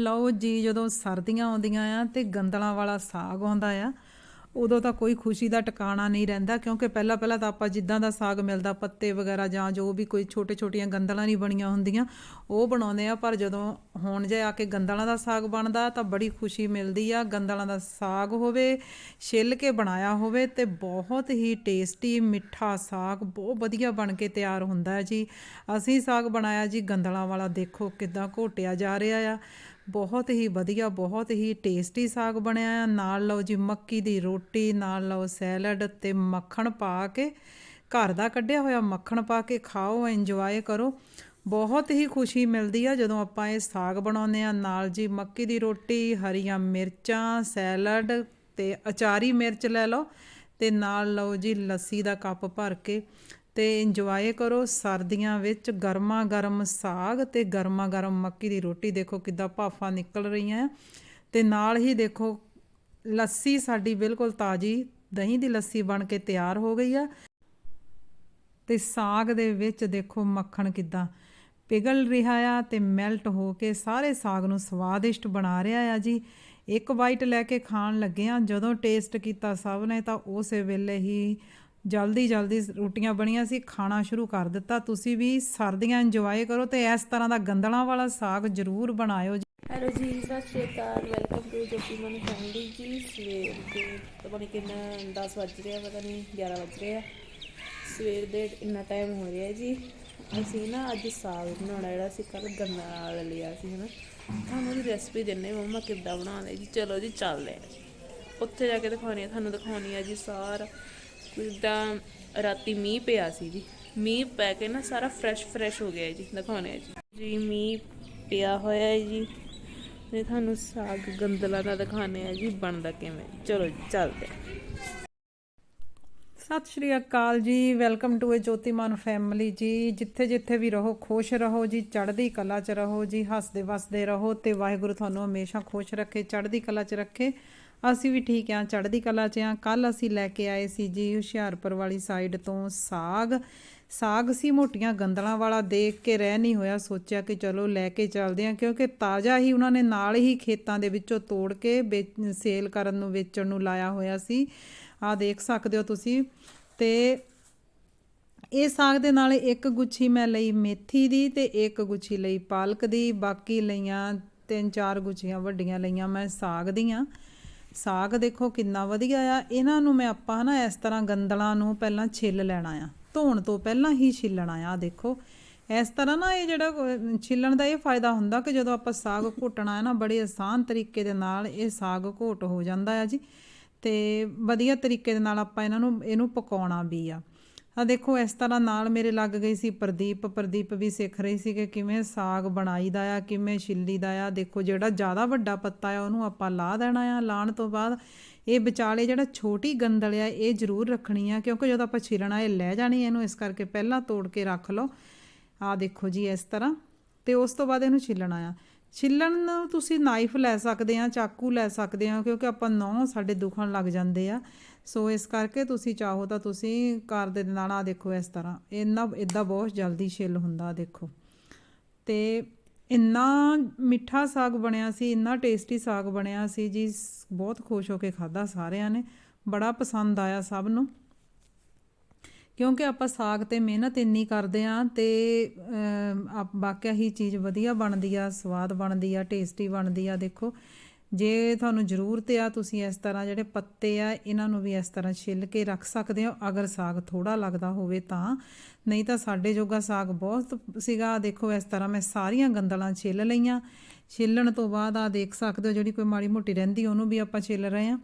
ਲਓ ਜੀ, ਜਦੋਂ ਸਰਦੀਆਂ ਆਉਂਦੀਆਂ ਆ ਤੇ ਗੰਦਲਾਂ ਵਾਲਾ ਸਾਗ ਆਉਂਦਾ ਆ, ਉਦੋਂ ਤਾਂ ਕੋਈ ਖੁਸ਼ੀ ਦਾ ਟਿਕਾਣਾ ਨਹੀਂ ਰਹਿੰਦਾ, ਕਿਉਂਕਿ ਪਹਿਲਾਂ ਪਹਿਲਾਂ ਤਾਂ ਆਪਾਂ ਜਿੱਦਾਂ ਦਾ ਸਾਗ ਮਿਲਦਾ, ਪੱਤੇ ਵਗੈਰਾ ਜਾਂ ਜੋ ਵੀ ਕੋਈ ਛੋਟੇ ਛੋਟੀਆਂ ਗੰਦਲਾਂ ਨਹੀਂ ਬਣੀਆਂ ਹੁੰਦੀਆਂ, ਉਹ ਬਣਾਉਂਦੇ ਆ, ਪਰ ਜਦੋਂ ਹੁਣ ਜੇ ਆ ਕੇ ਗੰਦਲਾਂ ਦਾ ਸਾਗ ਬਣਦਾ, ਤਾਂ ਬੜੀ ਖੁਸ਼ੀ ਮਿਲਦੀ ਆ, ਗੰਦਲਾਂ ਦਾ ਸਾਗ ਹੋਵੇ, ਛਿੱਲ ਕੇ ਬਣਾਇਆ ਹੋਵੇ ਤੇ ਬਹੁਤ ਹੀ ਟੇਸਟੀ ਮਿੱਠਾ ਸਾਗ, ਬਹੁਤ ਵਧੀਆ ਬਣ ਕੇ ਤਿਆਰ ਹੁੰਦਾ ਹੈ ਜੀ। ਅਸੀਂ ਸਾਗ ਬਣਾਇਆ ਜੀ, ਗੰਦਲਾਂ ਵਾਲਾ ਦੇਖੋ ਕਿਦਾਂ ਘੋਟਿਆ ਜਾ ਰਿਹਾ ਆ। ਬਹੁਤ ਹੀ ਵਧੀਆ, ਬਹੁਤ ਹੀ ਟੇਸਟੀ ਸਾਗ ਬਣਿਆ ਆ। ਨਾਲ ਲਓ ਜੀ ਮੱਕੀ ਦੀ ਰੋਟੀ, ਨਾਲ ਲਓ ਸੈਲਡ ਤੇ ਮੱਖਣ ਪਾ ਕੇ, ਘਰ ਦਾ ਕੱਢਿਆ ਹੋਇਆ ਮੱਖਣ ਪਾ ਕੇ ਖਾਓ ਇੰਜੋਏ ਕਰੋ। ਬਹੁਤ ਹੀ ਖੁਸ਼ੀ ਮਿਲਦੀ ਆ ਜਦੋਂ ਆਪਾਂ ਇਹ ਸਾਗ ਬਣਾਉਂਦੇ ਆ। ਨਾਲ ਜੀ ਮੱਕੀ ਦੀ ਰੋਟੀ, ਹਰੀਆਂ ਮਿਰਚਾਂ ਸੈਲਡ ਤੇ ਅਚਾਰੀ ਮਿਰਚ ਲੈ ਲਓ ਤੇ ਨਾਲ ਲਓ ਜੀ ਲੱਸੀ ਦਾ ਕੱਪ ਭਰ ਕੇ। ਤੇ ਇੰਜੋਏ ਕਰੋ ਸਰਦੀਆਂ ਵਿੱਚ ਗਰਮਾ ਗਰਮ ਸਾਗ ਤੇ ਗਰਮਾ ਗਰਮ ਮੱਕੀ ਦੀ ਰੋਟੀ। ਦੇਖੋ ਕਿੱਦਾਂ ਭਾਫਾਂ ਨਿਕਲ ਰਹੀਆਂ ਆ ਤੇ ਨਾਲ ਹੀ ਦੇਖੋ ਲੱਸੀ, ਸਾਡੀ ਬਿਲਕੁਲ ਤਾਜੀ ਦਹੀਂ ਦੀ ਲੱਸੀ ਬਣ ਕੇ ਤਿਆਰ ਹੋ ਗਈ ਆ। ਤੇ ਸਾਗ ਦੇ ਵਿੱਚ ਦੇਖੋ ਮੱਖਣ ਕਿੱਦਾਂ ਪਿਘਲ ਰਿਹਾ ਆ ਤੇ ਮੈਲਟ ਹੋ ਕੇ ਸਾਰੇ ਸਾਗ ਨੂੰ ਸਵਾਦਿਸ਼ਟ ਬਣਾ ਰਿਹਾ ਆ ਜੀ। ਇੱਕ ਵਾਈਟ ਲੈ ਕੇ ਖਾਣ ਲੱਗੇ ਆ। ਜਦੋਂ ਟੇਸਟ ਕੀਤਾ ਸਭ ਨੇ ਤਾਂ ਉਸੇ ਵੇਲੇ ਹੀ ਜਲਦੀ ਜਲਦੀ ਰੋਟੀਆਂ ਬਣੀਆਂ ਸੀ, ਖਾਣਾ ਸ਼ੁਰੂ ਕਰ ਦਿੱਤਾ। ਤੁਸੀਂ ਵੀ ਸਰਦੀਆਂ ਇੰਜੋਏ ਕਰੋ ਤੇ ਇਸ ਤਰ੍ਹਾਂ ਦਾ ਗੰਦਲਾਂ ਵਾਲਾ ਸਾਗ ਜ਼ਰੂਰ ਬਣਾਇਓ ਜੀ। ਹੈਲੋ ਜੀ, ਸਤਿ ਸ਼੍ਰੀ ਅਕਾਲ ਵੈਲਕਮ ਟੂ ਜੋਤੀ ਮਨ ਫੈਮਿਲੀ ਜੀ। ਸਵੇਰ ਦੇ, ਪਤਾ ਨਹੀਂ ਕਿੰਨਾ 10 ਵੱਜ ਰਿਹਾ, ਪਤਾ ਨਹੀਂ 11 ਵੱਜ ਰਿਹਾ। ਸਵੇਰ ਦੇ ਇੰਨਾ ਟਾਈਮ ਹੋ ਰਿਹਾ ਜੀ। ਅਸੀਂ ਨਾ ਅੱਜ ਸਾਗ ਬਣਾਉਣਾ ਜਿਹੜਾ ਸੀ ਕੱਲ ਗੰਨਾ ਨਾਲ ਲਿਆ ਸੀ, ਹਨਾ। ਤੁਹਾਨੂੰ ਉਹਦੀ ਰੈਸਪੀ ਦਿੰਨੇ ਮੰਮਾ ਕਿੱਦਾਂ ਬਣਾਉਂਦੇ ਜੀ। ਚਲੋ ਜੀ, ਚੱਲਦੇ ਹਾਂ ਉੱਥੇ ਜਾ ਕੇ ਦਿਖਾਉਣੀ ਆ, ਤੁਹਾਨੂੰ ਦਿਖਾਉਣੀ ਆ ਜੀ ਸਾਰਾ। ਜਿੱਦਾਂ ਰਾਤੀ ਮੀਂਹ ਪਿਆ ਸੀ ਜੀ। ਮੀਂਹ ਪੈ ਕੇ ਨਾ ਸਾਰਾ ਫਰੈਸ਼ ਫਰੈਸ਼ ਹੋ ਗਿਆ ਜੀ, ਦਿਖਾਉਣੇ ਆ ਜੀ। ਜੀ, ਮੀਂਹ ਪਿਆ ਹੋਇਆ ਹੈ ਜੀ। ਤੇ ਤੁਹਾਨੂੰ ਸਾਗ ਗੰਦਲਾ ਦਾ ਦਿਖਾਣੇ ਆ ਜੀ, ਬਣਦਾ ਕਿਵੇਂ। ਚਲੋ ਚੱਲਦੇ ਸਤਿ ਸ਼੍ਰੀ ਅਕਾਲ ਜੀ, welcome to A Jotiman family ਜੀ। ਜਿੱਥੇ ਜਿੱਥੇ ਵੀ ਰਹੋ, ਖੁਸ਼ ਰਹੋ ਜੀ, ਚੜ੍ਹਦੀ ਕਲਾ 'ਚ ਰਹੋ ਜੀ, ਹੱਸਦੇ ਵਸਦੇ ਰਹੋ ਤੇ ਵਾਹਿਗੁਰੂ ਤੁਹਾਨੂੰ ਹਮੇਸ਼ਾ ਖੁਸ਼ ਰੱਖੇ, ਚੜ੍ਹਦੀ ਕਲਾ 'ਚ ਰੱਖੇ। ਅਸੀਂ ਵੀ ਠੀਕ ਆ ਚੜ੍ਹਦੀ ਕਲਾ 'ਚ ਆ ਕੱਲ ਅਸੀਂ ਲੈ ਕੇ ਆਏ ਸੀ ਜੀ ਹੁਸ਼ਿਆਰਪੁਰ ਵਾਲੀ ਸਾਈਡ ਤੋਂ ਸਾਗ। ਸਾਗ ਸੀ ਮੋਟੀਆਂ ਗੰਦਲਾਂ ਵਾਲਾ, ਦੇਖ ਕੇ ਰਹਿ ਨਹੀਂ ਹੋਇਆ। ਸੋਚਿਆ ਕਿ ਚਲੋ ਲੈ ਕੇ ਚੱਲਦੇ ਆ ਕਿਉਂਕਿ ਤਾਜ਼ਾ ਹੀ ਉਹਨਾਂ ਨੇ ਨਾਲ ਹੀ ਖੇਤਾਂ ਦੇ ਵਿੱਚੋਂ ਤੋੜ ਕੇ ਵੇਚ- ਸੇਲ ਕਰਨ ਨੂੰ, ਵੇਚਣ ਨੂੰ ਲਾਇਆ ਹੋਇਆ ਸੀ। ਆ ਦੇਖ ਸਕਦੇ ਹੋ ਤੁਸੀਂ। ਤੇ ਇਹ ਸਾਗ ਦੇ ਨਾਲ ਇੱਕ ਗੁੱਛੀ ਮੈਂ ਲਈ ਮੇਥੀ ਦੀ ਤੇ ਇੱਕ ਗੁੱਛੀ ਲਈ ਪਾਲਕ ਦੀ। ਬਾਕੀ ਲਈਆਂ ਤਿੰਨ ਚਾਰ ਗੁੱਛੀਆਂ ਵੱਡੀਆਂ ਲਈਆਂ ਮੈਂ ਸਾਗ ਦੀਆਂ। ਸਾਗ ਦੇਖੋ ਕਿੰਨਾ ਵਧੀਆ ਆ। ਇਹਨਾਂ ਨੂੰ ਮੈਂ ਆਪਾਂ ਨਾ ਇਸ ਤਰ੍ਹਾਂ ਗੰਦਲਾਂ ਨੂੰ ਪਹਿਲਾਂ ਛਿੱਲ ਲੈਣਾ ਆ। ਧੋਣ ਤੋਂ ਪਹਿਲਾਂ ਹੀ ਛਿੱਲਣਾ ਆ, ਆਹ ਦੇਖੋ। ਇਸ ਤਰ੍ਹਾਂ ਨਾ ਇਹ ਜਿਹੜਾ ਛਿੱਲਣ ਦਾ ਇਹ ਫਾਇਦਾ ਹੁੰਦਾ ਕਿ ਜਦੋਂ ਆਪਾਂ ਸਾਗ ਘੋਟਣਾ ਹੈ ਨਾ, ਬੜੇ ਆਸਾਨ ਤਰੀਕੇ ਦੇ ਨਾਲ ਇਹ ਸਾਗ ਘੋਟ ਹੋ ਜਾਂਦਾ ਆ ਜੀ। ਤੇ ਵਧੀਆ ਤਰੀਕੇ ਦੇ ਨਾਲ ਆਪਾਂ ਇਹਨਾਂ ਨੂੰ, ਇਹਨੂੰ ਪਕਾਉਣਾ ਵੀ ਆ। ਆ ਦੇਖੋ, ਇਸ ਤਰ੍ਹਾਂ ਨਾਲ ਮੇਰੇ ਲੱਗ ਗਈ ਸੀ ਪ੍ਰਦੀਪ। ਪ੍ਰਦੀਪ ਵੀ ਸਿੱਖ ਰਹੀ ਸੀ ਕਿ ਕਿਵੇਂ ਸਾਗ ਬਣਾਈਦਾ ਆ, ਕਿਵੇਂ ਛਿੱਲੀਦਾ ਆ। ਦੇਖੋ, ਜਿਹੜਾ ਜ਼ਿਆਦਾ ਵੱਡਾ ਪੱਤਾ ਆ, ਉਹਨੂੰ ਆਪਾਂ ਲਾ ਦੇਣਾ ਆ। ਲਾਣ ਤੋਂ ਬਾਅਦ ਇਹ ਵਿਚਾਲੇ ਜਿਹੜਾ ਛੋਟੀ ਗੰਦਲ ਆ, ਇਹ ਜ਼ਰੂਰ ਰੱਖਣੀ ਆ, ਕਿਉਂਕਿ ਜਦੋਂ ਆਪਾਂ ਛਿੱਲਣਾ, ਇਹ ਲੈ ਜਾਣੀ ਇਹਨੂੰ, ਇਸ ਕਰਕੇ ਪਹਿਲਾਂ ਤੋੜ ਕੇ ਰੱਖ ਲਓ। ਆ ਦੇਖੋ ਜੀ, ਇਸ ਤਰ੍ਹਾਂ। ਤੇ ਉਸ ਤੋਂ ਬਾਅਦ ਇਹਨੂੰ ਛਿੱਲਣਾ ਆ। ਛਿੱਲਣ ਨੂੰ ਤੁਸੀਂ ਨਾਈਫ ਲੈ ਸਕਦੇ ਆ, ਚਾਕੂ ਲੈ ਸਕਦੇ ਆ, ਕਿਉਂਕਿ ਆਪਾਂ ਨਹੁੰ ਸਾਡੇ ਦੁਖਣ ਲੱਗ ਜਾਂਦੇ ਆ। ਸੋ ਇਸ ਕਰਕੇ ਤੁਸੀਂ ਚਾਹੋ ਤਾਂ ਤੁਸੀਂ ਕਰ ਦੇ ਨਾਲ ਆ ਦੇਖੋ ਇਸ ਤਰ੍ਹਾਂ। ਇੰਨਾ ਇਦਾਂ ਬਹੁਤ ਜਲਦੀ ਛਿੱਲ ਹੁੰਦਾ ਦੇਖੋ। ਤੇ ਇੰਨਾ ਮਿੱਠਾ ਸਾਗ ਬਣਿਆ ਸੀ, ਇੰਨਾ ਟੇਸਟੀ ਸਾਗ ਬਣਿਆ ਸੀ, ਜੀ ਬਹੁਤ ਖੁਸ਼ ਹੋ ਕੇ ਖਾਦਾ ਸਾਰਿਆਂ ਨੇ। ਬੜਾ ਪਸੰਦ ਆਇਆ ਸਭ ਨੂੰ। ਕਿਉਂਕਿ ਆਪਾਂ ਸਾਗ ਤੇ ਮਿਹਨਤ ਇੰਨੀ ਕਰਦੇ ਆ ਤੇ ਅਮ, ਵਾਕਿਆ ਹੀ ਚੀਜ਼ ਵਧੀਆ ਬਣਦੀ ਆ ਸਵਾਦ ਬਣਦੀ ਆ ਟੇਸਟੀ ਬਣਦੀ ਆ ਦੇਖੋ। ਜੇ ਤੁਹਾਨੂੰ ਜ਼ਰੂਰਤ ਆ ਤੁਸੀਂ ਇਸ ਤਰ੍ਹਾਂ ਜਿਹੜੇ ਪੱਤੇ ਆ ਇਹਨਾਂ ਨੂੰ ਵੀ ਇਸ ਤਰ੍ਹਾਂ ਛਿੱਲ ਕੇ ਰੱਖ ਸਕਦੇ ਹੋ। ਅਗਰ ਸਾਗ ਥੋੜਾ ਲੱਗਦਾ ਹੋਵੇ ਤਾਂ। ਨਹੀਂ ਤਾਂ ਸਾਡੇ ਜੋਗਾ ਸਾਗ ਬਹੁਤ ਸੀਗਾ। ਦੇਖੋ ਇਸ ਤਰ੍ਹਾਂ ਮੈਂ ਸਾਰੀਆਂ ਗੰਦਲਾਂ ਛਿੱਲ ਲਈਆਂ। ਛਿੱਲਣ ਤੋਂ ਬਾਅਦ ਆ ਦੇਖ ਸਕਦੇ ਹੋ ਜਿਹੜੀ ਕੋਈ ਮਾੜੀ ਮੋਟੀ ਰਹਿੰਦੀ ਉਹਨੂੰ ਵੀ ਆਪਾਂ ਛਿੱਲ ਰਹੇ ਆ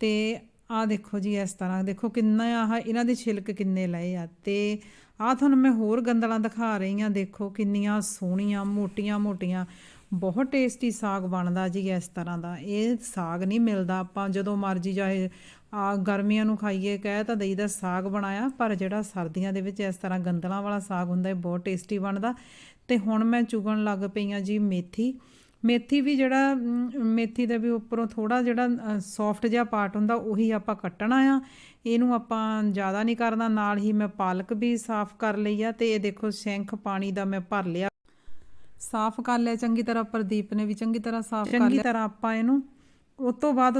ਤੇ ਆ ਦੇਖੋ ਜੀ, ਇਸ ਤਰ੍ਹਾਂ ਦੇਖੋ ਕਿੰਨਾ ਆਹ ਇਹਨਾਂ ਦੇ ਛਿਲਕ ਕਿੰਨੇ ਲਏ ਆ ਤੇ ਆ ਤੁਹਾਨੂੰ ਮੈਂ ਹੋਰ ਗੰਦਲਾਂ ਦਿਖਾ ਰਹੀ ਆ ਦੇਖੋ ਕਿੰਨੀਆਂ ਸੋਹਣੀਆਂ, ਮੋਟੀਆਂ ਮੋਟੀਆਂ, ਬਹੁਤ ਟੇਸਟੀ ਸਾਗ ਬਣਦਾ ਜੀ ਇਸ ਤਰ੍ਹਾਂ ਦਾ। ਇਹ ਸਾਗ ਨਹੀਂ ਮਿਲਦਾ ਆਪਾਂ ਜਦੋਂ ਮਰਜ਼ੀ ਚਾਹੇ ਆ ਗਰਮੀਆਂ ਨੂੰ ਖਾਈਏ, ਕਹਿ ਤਾਂ ਦਈਦਾ ਸਾਗ ਬਣਾਇਆ, ਪਰ ਜਿਹੜਾ ਸਰਦੀਆਂ ਦੇ ਵਿੱਚ ਇਸ ਤਰ੍ਹਾਂ ਗੰਦਲਾਂ ਵਾਲਾ ਸਾਗ ਹੁੰਦਾ, ਇਹ ਬਹੁਤ ਟੇਸਟੀ ਬਣਦਾ। ਤੇ ਹੁਣ ਮੈਂ ਚੁਗਣ ਲੱਗ ਪਈ ਆ ਜੀ ਮੇਥੀ। ਮੇਥੀ ਵੀ ਜਿਹੜਾ ਮੇਥੀ ਦੇ ਵੀ ਉੱਪਰੋਂ ਥੋੜਾ ਜਿਹੜਾ ਸੌਫਟ ਜਿਹਾ ਪਾਰਟ ਹੁੰਦਾ ਉਹੀ ਆਪਾਂ ਕੱਟਣਾ ਆ। ਇਹਨੂੰ ਆਪਾਂ ਜ਼ਿਆਦਾ ਨਹੀਂ ਕਰਨਾ ਨਾਲ ਹੀ ਮੈਂ ਪਾਲਕ ਵੀ ਸਾਫ਼ ਕਰ ਲਈ ਆ ਤੇ ਇਹ ਦੇਖੋ ਸ਼ੈਂਖ ਪਾਣੀ ਦਾ ਮੈਂ ਭਰ ਲਿਆ। ਸਾਫ਼ ਕਰ ਲਿਆ ਚੰਗੀ ਤਰ੍ਹਾਂ ਪ੍ਰਦੀਪ ਨੇ ਵੀ ਚੰਗੀ ਤਰ੍ਹਾਂ ਸਾਫ਼ ਕਰ ਲਿਆ। ਚੰਗੀ ਤਰ੍ਹਾਂ ਆਪਾਂ ਇਹਨੂੰ ਉਸ ਤੋਂ ਬਾਅਦ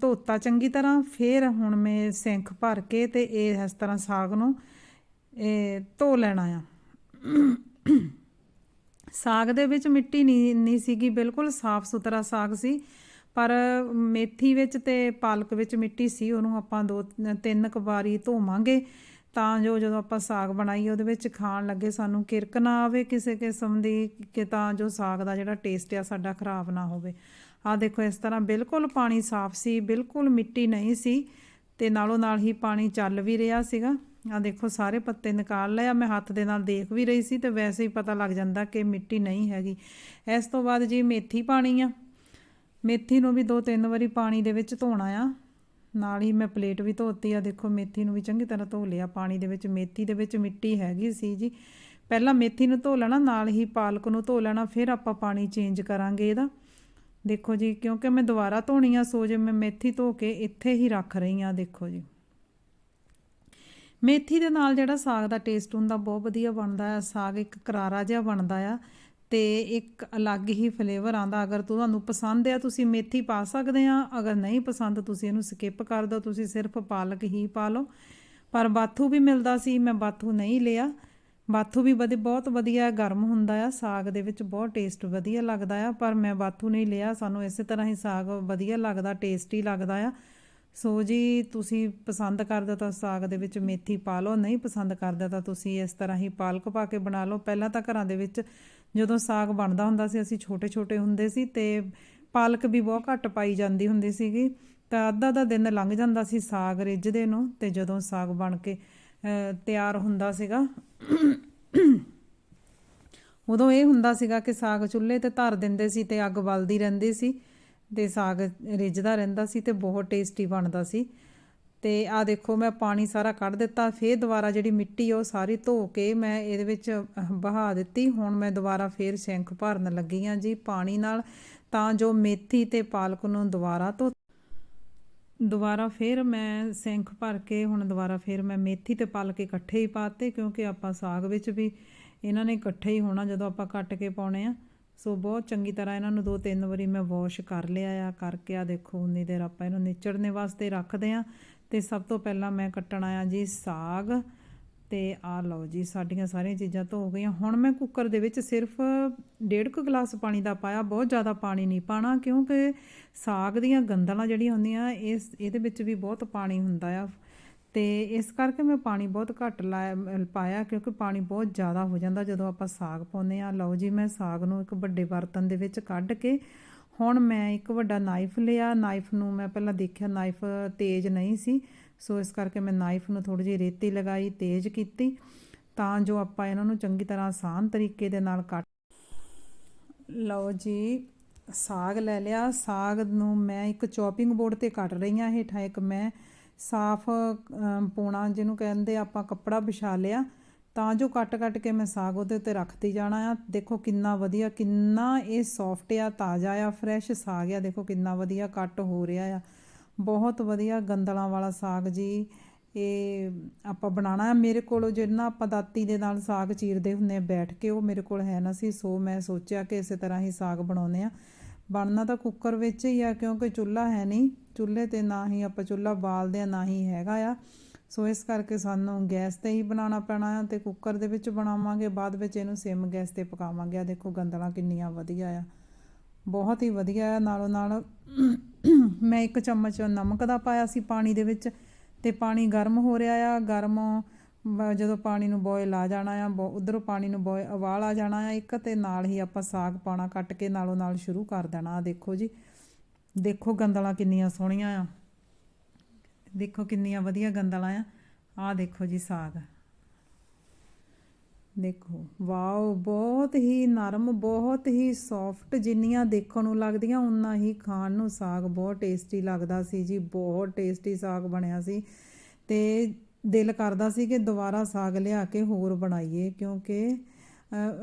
ਧੋਤਾ ਚੰਗੀ ਤਰ੍ਹਾਂ ਫਿਰ ਹੁਣ ਮੈਂ ਸਿੰਖ ਭਰ ਕੇ ਤੇ ਇਹ ਇਸ ਤਰ੍ਹਾਂ ਸਾਗ ਨੂੰ ਇਹ ਧੋ ਲੈਣਾ ਆ। ਸਾਗ ਦੇ ਵਿੱਚ ਮਿੱਟੀ ਨਹੀਂ ਨਹੀਂ ਸੀਗੀ, ਬਿਲਕੁਲ ਸਾਫ਼ ਸੁਥਰਾ ਸਾਗ ਸੀ। ਪਰ ਮੇਥੀ ਵਿੱਚ ਤੇ ਪਾਲਕ ਵਿੱਚ ਮਿੱਟੀ ਸੀ, ਉਹਨੂੰ ਆਪਾਂ ਦੋ, ਤਿੰਨ ਕੁ ਵਾਰੀ ਧੋਵਾਂਗੇ ਤਾਂ ਜੋ ਜਦੋਂ ਆਪਾਂ ਸਾਗ ਬਣਾਈਏ, ਉਹਦੇ ਵਿੱਚ ਖਾਣ ਲੱਗੇ ਸਾਨੂੰ ਕਿਰਕ ਨਾ ਆਵੇ ਕਿਸੇ ਕਿਸਮ ਦੀ, ਕਿ ਤਾਂ ਜੋ ਸਾਗ ਦਾ ਜਿਹੜਾ ਟੇਸਟ ਆ ਸਾਡਾ ਖਰਾਬ ਨਾ ਹੋਵੇ। ਆ ਦੇਖੋ, ਇਸ ਤਰ੍ਹਾਂ ਬਿਲਕੁਲ ਪਾਣੀ ਸਾਫ਼ ਸੀ, ਬਿਲਕੁਲ ਮਿੱਟੀ ਨਹੀਂ ਸੀ ਤੇ ਨਾਲੋਂ ਨਾਲ ਹੀ ਪਾਣੀ ਚੱਲ ਵੀ ਰਿਹਾ ਸੀਗਾ। ਆ ਦੇਖੋ, ਸਾਰੇ ਪੱਤੇ ਨਿਕਾਲ ਲਏ। ਆ ਮੈਂ ਹੱਥ ਦੇ ਨਾਲ ਦੇਖ ਵੀ ਰਹੀ ਸੀ ਤੇ ਵੈਸੇ ਹੀ ਪਤਾ ਲੱਗ ਜਾਂਦਾ ਕਿ ਮਿੱਟੀ ਨਹੀਂ ਹੈਗੀ। ਇਸ ਤੋਂ ਬਾਅਦ ਜੀ ਮੇਥੀ ਪਾਣੀ ਆ। ਮੇਥੀ ਨੂੰ ਵੀ ਦੋ ਤਿੰਨ ਵਾਰੀ ਪਾਣੀ ਦੇ ਵਿੱਚ ਧੋਣਾ ਆ। ਨਾਲ ਹੀ ਮੈਂ ਪਲੇਟ ਵੀ ਧੋਤੀ ਆ। ਦੇਖੋ, ਮੇਥੀ ਨੂੰ ਵੀ ਚੰਗੀ ਤਰ੍ਹਾਂ ਧੋ ਲਿਆ। ਪਾਣੀ ਦੇ ਵਿੱਚ, ਮੇਥੀ ਦੇ ਵਿੱਚ ਮਿੱਟੀ ਹੈਗੀ ਸੀ ਜੀ। ਪਹਿਲਾਂ ਮੇਥੀ ਨੂੰ ਧੋ ਲੈਣਾ, ਨਾਲ ਹੀ ਪਾਲਕ ਨੂੰ ਧੋ ਲੈਣਾ, ਫਿਰ ਆਪਾਂ ਪਾਣੀ ਚੇਂਜ ਕਰਾਂਗੇ ਇਹਦਾ। ਦੇਖੋ ਜੀ, ਕਿਉਂਕਿ ਮੈਂ ਦੁਬਾਰਾ ਧੋਣੀ ਆ, ਸੋ ਜੇ ਮੈਂ ਮੇਥੀ ਧੋ ਕੇ ਇੱਥੇ ਹੀ ਰੱਖ ਰਹੀ ਆ, ਦੇਖੋ ਜੀ। ਮੇਥੀ ਦੇ ਨਾਲ ਜਿਹੜਾ ਸਾਗ ਦਾ ਟੇਸਟ ਹੁੰਦਾ, ਬਹੁਤ ਵਧੀਆ ਬਣਦਾ ਆ ਸਾਗ ਇੱਕ ਕਰਾਰਾ ਜਿਹਾ ਬਣਦਾ ਆ ਤੇ ਇੱਕ ਅਲੱਗ ਹੀ ਫਲੇਵਰ ਆਂਦਾ ਅਗਰ ਤੁਹਾਨੂੰ ਪਸੰਦ ਆ, ਤੁਸੀਂ ਮੇਥੀ ਪਾ ਸਕਦੇ ਆ। ਅਗਰ ਨਹੀਂ ਪਸੰਦ, ਤੁਸੀਂ ਇਹਨੂੰ ਸਕਿਪ ਕਰ ਦਿਓ। ਤੁਸੀਂ ਸਿਰਫ ਪਾਲਕ ਹੀ ਪਾ ਲਓ। ਪਰ ਬਾਥੂ ਵੀ ਮਿਲਦਾ ਸੀ, ਮੈਂ ਬਾਥੂ ਨਹੀਂ ਲਿਆ। ਬਾਥੂ ਵੀ ਵਧੀ ਬਹੁਤ ਵਧੀਆ ਗਰਮ ਹੁੰਦਾ ਆ। ਸਾਗ ਦੇ ਵਿੱਚ ਬਹੁਤ ਟੇਸਟ ਵਧੀਆ ਲੱਗਦਾ ਆ। ਪਰ ਮੈਂ ਬਾਥੂ ਨਹੀਂ ਲਿਆ। ਸਾਨੂੰ ਇਸੇ ਤਰ੍ਹਾਂ ਹੀ ਸਾਗ ਵਧੀਆ ਲੱਗਦਾ ਟੇਸਟੀ ਲੱਗਦਾ ਆ। ਸੋ ਜੀ, ਤੁਸੀਂ ਪਸੰਦ ਕਰਦਾ ਤਾਂ ਸਾਗ ਦੇ ਵਿੱਚ ਮੇਥੀ ਪਾ ਲਓ, ਨਹੀਂ ਪਸੰਦ ਕਰਦਾ ਤਾਂ ਤੁਸੀਂ ਇਸ ਤਰ੍ਹਾਂ ਹੀ ਪਾਲਕ ਪਾ ਕੇ ਬਣਾ ਲਓ। ਪਹਿਲਾਂ ਤਾਂ ਘਰਾਂ ਦੇ ਵਿੱਚ ਜਦੋਂ ਸਾਗ ਬਣਦਾ ਹੁੰਦਾ ਸੀ, ਅਸੀਂ ਛੋਟੇ ਛੋਟੇ ਹੁੰਦੇ ਸੀ ਤੇ ਪਾਲਕ ਵੀ ਬਹੁਤ ਘੱਟ ਪਾਈ ਜਾਂਦੀ ਹੁੰਦੀ ਸੀਗੀ। ਤਾਂ ਅੱਧਾ ਦਾ ਦਿਨ ਲੰਘ ਜਾਂਦਾ ਸੀ ਸਾਗ ਰਿੱਝਦੇ ਨੂੰ ਤੇ ਜਦੋਂ ਸਾਗ ਬਣ ਕੇ ਤਿਆਰ ਹੁੰਦਾ ਸੀਗਾ, ਉਦੋਂ ਇਹ ਹੁੰਦਾ ਸੀਗਾ ਕਿ ਸਾਗ ਚੁੱਲ੍ਹੇ ਤੇ ਧਰ ਦਿੰਦੇ ਸੀ ਤੇ ਅੱਗ ਬਲਦੀ ਰਹਿੰਦੀ ਸੀ। ਤੇ ਸਾਗ ਰਿੱਝਦਾ ਰਹਿੰਦਾ ਸੀ ਤੇ ਬਹੁਤ ਟੇਸਟੀ ਬਣਦਾ ਸੀ। ਤੇ ਆ ਦੇਖੋ, ਮੈਂ ਪਾਣੀ ਸਾਰਾ ਕੱਢ ਦਿੱਤਾ, ਫੇਰ ਦੁਬਾਰਾ ਜਿਹੜੀ ਮਿੱਟੀ ਆ ਉਹ ਸਾਰੀ ਧੋ ਕੇ ਮੈਂ ਇਹਦੇ ਵਿੱਚ ਬਹਾ ਦਿੱਤੀ। ਹੁਣ ਮੈਂ ਦੁਬਾਰਾ ਫੇਰ ਸਿੰਖ ਭਰਨ ਲੱਗੀ ਆ ਜੀ ਪਾਣੀ ਨਾਲ, ਤਾਂ ਜੋ ਮੇਥੀ ਤੇ ਪਾਲਕ ਨੂੰ ਦੁਬਾਰਾ ਧੋ ਦੁਬਾਰਾ ਫਿਰ ਮੈਂ ਸਿੰਖ ਭਰ ਕੇ, ਹੁਣ ਦੁਬਾਰਾ ਫਿਰ ਮੈਂ ਮੇਥੀ ਤੇ ਪਾਲਕ ਇਕੱਠੇ ਹੀ ਪਾਤੇ, ਕਿਉਂਕਿ ਆਪਾਂ ਸਾਗ ਵਿੱਚ ਵੀ ਇਹਨਾਂ ਨੇ ਇਕੱਠੇ ਹੀ ਹੋਣਾ ਜਦੋਂ ਆਪਾਂ ਕੱਟ ਕੇ ਪਾਉਣੇ ਆ। ਸੋ ਬਹੁਤ ਚੰਗੀ ਤਰ੍ਹਾਂ ਇਹਨਾਂ ਨੂੰ ਦੋ ਤਿੰਨ ਵਾਰੀ ਮੈਂ ਵਾਸ਼ ਕਰ ਲਿਆ ਆ, ਕਰਕੇ ਆ ਦੇਖੋ, ਉਨੀ ਦੇਰ ਆਪਾਂ ਇਹਨੂੰ ਨਿਚੜਨੇ ਵਾਸਤੇ ਰੱਖਦੇ ਆ। ਤੇ ਸਭ ਤੋਂ ਪਹਿਲਾਂ ਮੈਂ ਕੱਟਣਾ ਆ ਜੀ ਸਾਗ। ਤੇ ਆ ਲਓ ਜੀ, ਸਾਡੀਆਂ ਸਾਰੀਆਂ ਚੀਜ਼ਾਂ ਧੋ ਗਈਆਂ। ਹੁਣ ਮੈਂ ਕੁੱਕਰ ਦੇ ਵਿੱਚ ਸਿਰਫ ਡੇਢ ਕੁ ਗਲਾਸ ਪਾਣੀ ਦਾ ਪਾਇਆ, ਬਹੁਤ ਜ਼ਿਆਦਾ ਪਾਣੀ ਨਹੀਂ ਪਾਣਾ, ਕਿਉਂਕਿ ਸਾਗ ਦੀਆਂ ਗੰਦਲਾਂ ਜਿਹੜੀਆਂ ਹੁੰਦੀਆਂ, ਇਸ, ਇਹਦੇ ਵਿੱਚ ਵੀ ਬਹੁਤ ਪਾਣੀ ਹੁੰਦਾ ਆ। ਤੇ ਇਸ ਕਰਕੇ ਮੈਂ ਪਾਣੀ ਬਹੁਤ ਘੱਟ ਲਾਇਆ ਪਾਇਆ ਕਿਉਂਕਿ ਪਾਣੀ ਬਹੁਤ ਜ਼ਿਆਦਾ ਹੋ ਜਾਂਦਾ ਜਦੋਂ ਆਪਾਂ ਸਾਗ ਪਾਉਂਦੇ ਆ ਲਓ ਜੀ, ਮੈਂ ਸਾਗ ਨੂੰ ਇੱਕ ਵੱਡੇ ਬਰਤਨ ਦੇ ਵਿੱਚ ਕੱਢ ਕੇ ਹੁਣ ਮੈਂ ਇੱਕ ਵੱਡਾ ਨਾਈਫ ਲਿਆ। ਨਾਈਫ ਨੂੰ ਮੈਂ ਪਹਿਲਾਂ ਦੇਖਿਆ ਨਾਈਫ ਤੇਜ਼ ਨਹੀਂ ਸੀ, ਸੋ ਇਸ ਕਰਕੇ ਮੈਂ ਨਾਈਫ ਨੂੰ ਥੋੜੀ ਜਿਹੀ ਰੇਤੀ ਲਗਾਈ, ਤੇਜ਼ ਕੀਤੀ ਤਾਂ ਜੋ ਆਪਾਂ ਇਹਨਾਂ ਨੂੰ ਚੰਗੀ ਤਰ੍ਹਾਂ ਆਸਾਨ ਤਰੀਕੇ ਦੇ ਨਾਲ ਕੱਟ ਲਓ ਜੀ, ਸਾਗ ਲੈ ਲਿਆ। ਸਾਗ ਨੂੰ ਮੈਂ ਇੱਕ ਚੌਪਿੰਗ ਬੋਰਡ ਤੇ ਕੱਟ ਰਹੀ ਹਾਂ ਹੇਠਾਂ। ਇੱਕ ਮੈਂ ਸਾਫ਼ ਅਮ, ਪੋਣਾ ਜਿਹਨੂੰ ਕਹਿੰਦੇ ਆਪਾਂ ਕੱਪੜਾ ਵਿਛਾ ਲਿਆ ਤਾਂ ਜੋ ਕੱਟ ਕੱਟ ਕੇ ਮੈਂ ਸਾਗ ਉਹਦੇ ਉੱਤੇ ਰੱਖਦੀ ਜਾਣਾ ਆ। ਦੇਖੋ ਕਿੰਨਾ ਵਧੀਆ ਕਿੰਨਾ ਇਹ ਸੌਫਟ ਆ ਤਾਜ਼ਾ ਆ ਫਰੈਸ਼ ਸਾਗ ਆ। ਦੇਖੋ ਕਿੰਨਾ ਵਧੀਆ ਕੱਟ ਹੋ ਰਿਹਾ ਆ। ਬਹੁਤ ਵਧੀਆ ਗੰਦਲਾਂ ਵਾਲਾ ਸਾਗ ਜੀ। ਇਹ ਆਪਾਂ ਬਣਾਉਣਾ ਹੈ ਮੇਰੇ ਕੋਲ ਜਿੰਨਾ ਆਪਾਂ ਦਾਤੀ ਦੇ ਨਾਲ ਸਾਗ ਚੀਰਦੇ ਹੁੰਦੇ ਬੈਠ ਕੇ ਉਹ ਮੇਰੇ ਕੋਲ ਹੈ ਨਾ ਸੀ। ਸੋ ਮੈਂ ਸੋਚਿਆ ਕਿ ਇਸੇ ਤਰ੍ਹਾਂ ਹੀ ਸਾਗ ਬਣਾਉਨੇ ਆ। ਬਣਨਾ ਤਾਂ ਕੁੱਕਰ ਵਿੱਚ ਹੀ ਆ, ਕਿਉਂਕਿ ਚੁੱਲ੍ਹਾ ਹੈ ਨਹੀਂ। ਚੁੱਲ੍ਹੇ ਤੇ ਨਾ ਹੀ ਆਪਾਂ ਚੁੱਲ੍ਹਾ ਬਾਲਦੇ ਆ, ਨਾ ਹੀ ਹੈਗਾ ਆ। ਸੋ ਇਸ ਕਰਕੇ ਸਾਨੂੰ ਗੈਸ ਤੇ ਹੀ ਬਣਾਉਣਾ ਪੈਣਾ ਆ ਤੇ ਕੁੱਕਰ ਦੇ ਵਿੱਚ ਬਣਾਵਾਂਗੇ, ਬਾਅਦ ਵਿੱਚ ਇਹਨੂੰ ਸਿਮ ਗੈਸ ਤੇ ਪਕਾਵਾਂਗੇ। ਆ ਦੇਖੋ ਗੰਦਲਾਂ ਕਿੰਨੀਆਂ ਵਧੀਆ ਆ। ਬਹੁਤ ਹੀ ਵਧੀਆ ਆ, ਨਾਲੋਂ ਨਾਲ ਮੈਂ ਇੱਕ ਚਮਚ ਨਮਕ ਦਾ ਪਾਇਆ ਸੀ ਪਾਣੀ ਦੇ ਵਿੱਚ, ਤੇ ਪਾਣੀ ਗਰਮ ਹੋ ਰਿਹਾ ਆ। ਗਰਮ ਜਦੋਂ ਪਾਣੀ ਨੂੰ ਬੋਇਲ ਆ ਜਾਣਾ ਆ ਉਧਰੋਂ ਪਾਣੀ ਨੂੰ ਬੋਇ, ਉਬਾਲ ਆ ਜਾਣਾ ਆ ਇੱਕ ਤੇ ਨਾਲ ਹੀ ਆਪਾਂ ਸਾਗ ਪਾਣਾ ਕੱਟ ਕੇ ਨਾਲੋਂ ਨਾਲ ਸ਼ੁਰੂ ਕਰ ਦੇਣਾ। ਆ ਦੇਖੋ ਜੀ। ਦੇਖੋ ਗੰਦਲਾਂ ਕਿੰਨੀਆਂ ਸੋਹਣੀਆਂ ਆ। ਦੇਖੋ ਕਿੰਨੀਆਂ ਵਧੀਆ ਗੰਦਲਾਂ ਆ। ਆ ਦੇਖੋ ਜੀ ਸਾਗ। ਦੇਖੋ, ਵਾਓ, ਬਹੁਤ ਹੀ ਨਰਮ, ਬਹੁਤ ਹੀ ਸੌਫਟ ਜਿੰਨੀਆਂ ਦੇਖਣ ਨੂੰ ਲੱਗਦੀਆਂ ਉਨਾ ਹੀ ਖਾਣ ਨੂੰ ਸਾਗ ਬਹੁਤ ਟੇਸਟੀ ਲੱਗਦਾ ਸੀ ਜੀ, ਬਹੁਤ ਟੇਸਟੀ ਸਾਗ ਬਣਿਆ ਸੀ। ਤੇ ਦਿਲ ਕਰਦਾ ਸੀ ਕਿ ਦੁਬਾਰਾ ਸਾਗ ਲਿਆ ਕੇ ਹੋਰ ਬਣਾਈਏ ਕਿਉਂਕਿ